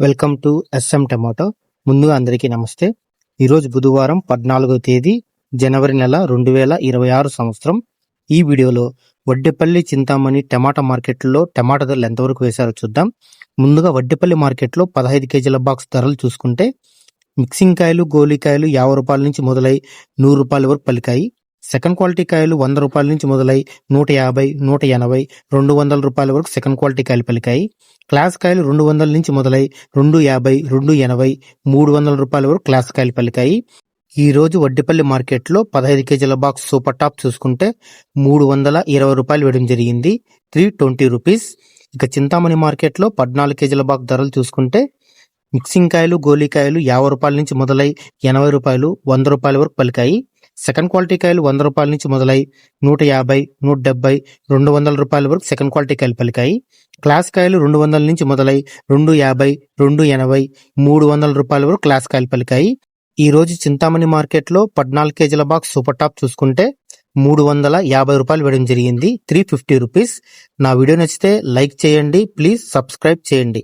Welcome to S M tomato. ముందుగా అందరికీ నమస్తే. ఈరోజు బుధవారం పద్నాలుగో తేదీ జనవరి నెల రెండు వేల ఇరవై ఆరు సంవత్సరం. ఈ వీడియోలో వడ్డేపల్లి చింతామణి టమాటా మార్కెట్లో టమాటా ధరలు ఎంతవరకు వేశారో చూద్దాం. ముందుగా వడ్డేపల్లి మార్కెట్లో పదహైదు కేజీల బాక్స్ ధరలు చూసుకుంటే మిక్సింగ్ కాయలు గోలికాయలు యాభై రూపాయల నుంచి మొదలై నూరు రూపాయల వరకు పలికాయి. సెకండ్ క్వాలిటీ కాయలు వంద రూపాయల నుంచి మొదలై నూట యాభై నూట ఎనభై రెండు వందల రూపాయల వరకు సెకండ్ క్వాలిటీ కాయలు పలికాయి. క్లాస్ కాయలు రెండు వందల నుంచి మొదలై రెండు యాభై రెండు ఎనభై మూడు వందల రూపాయల వరకు క్లాస్ కాయలు పలికాయి. ఈ రోజు వడ్డిపల్లి మార్కెట్లో పదహైదు కేజీల బాక్స్ సూపర్ టాప్ చూసుకుంటే మూడు వందల ఇరవై రూపాయలు వేయడం జరిగింది. త్రీ ట్వంటీ రూపీస్ ఇక చింతామణి మార్కెట్లో పద్నాలుగు కేజీల బాక్స్ ధరలు చూసుకుంటే మిక్సింగ్ కాయలు గోలీకాయలు యాభై రూపాయల నుంచి మొదలై ఎనభై రూపాయలు వంద రూపాయల వరకు పలికాయి. సెకండ్ క్వాలిటీ కాయలు వంద రూపాయల నుంచి మొదలై నూట యాభై నూట డెబ్బై రెండు వందల రూపాయల వరకు సెకండ్ క్వాలిటీ కాయలు పలికాయి. క్లాస్ కాయలు రెండు వందల నుంచి మొదలై రెండు యాభై రెండు ఎనభై మూడు వందల రూపాయల వరకు క్లాస్ కాయలు పలికాయి. ఈ రోజు చింతామణి మార్కెట్లో పద్నాలుగు కేజీల బాక్స్ సూపర్ టాప్ చూసుకుంటే మూడు వందల యాభై రూపాయలు వేయడం జరిగింది. Three fifty rupees. నా వీడియో నచ్చితే లైక్ చేయండి ప్లీజ్ సబ్స్క్రైబ్ చేయండి.